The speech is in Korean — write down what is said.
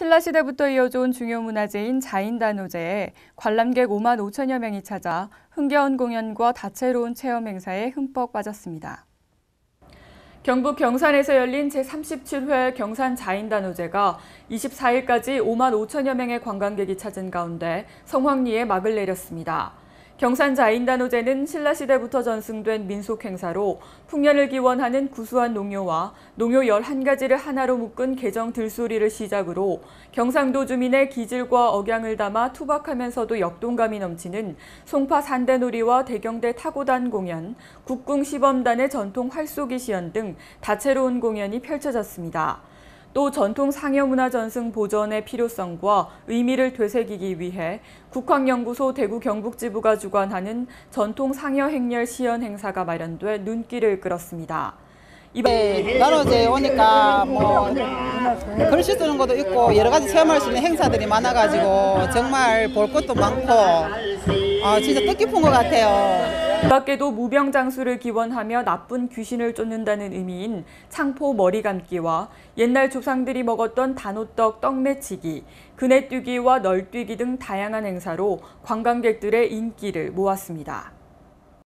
신라시대부터 이어져온 중요 문화재인 자인단오제에 관람객 5만 5천여 명이 찾아 흥겨운 공연과 다채로운 체험 행사에 흠뻑 빠졌습니다. 경북 경산에서 열린 제37회 경산 자인단오제가 24일까지 5만 5천여 명의 관광객이 찾은 가운데 성황리에 막을 내렸습니다. 경산 자인단오제는 신라시대부터 전승된 민속 행사로 풍년을 기원하는 구수한 농요와 농요 11가지를 하나로 묶은 개정 들소리를 시작으로 경상도 주민의 기질과 억양을 담아 투박하면서도 역동감이 넘치는 송파 산대놀이와 대경대 타고단 공연, 국궁 시범단의 전통 활쏘기 시연 등 다채로운 공연이 펼쳐졌습니다. 또 전통 상여문화 전승 보전의 필요성과 의미를 되새기기 위해 국학연구소 대구 경북지부가 주관하는 전통 상여 행렬 시연 행사가 마련돼 눈길을 끌었습니다. 이번 네, 나로제 오니까 뭐 글씨 쓰는 것도 있고 여러 가지 체험할 수 있는 행사들이 많아가지고 정말 볼 것도 많고 아, 진짜 뜻깊은 것 같아요. 이 밖에도 무병장수를 기원하며 나쁜 귀신을 쫓는다는 의미인 창포 머리 감기와 옛날 조상들이 먹었던 단호떡 떡매치기, 그네뛰기와 널뛰기 등 다양한 행사로 관광객들의 인기를 모았습니다.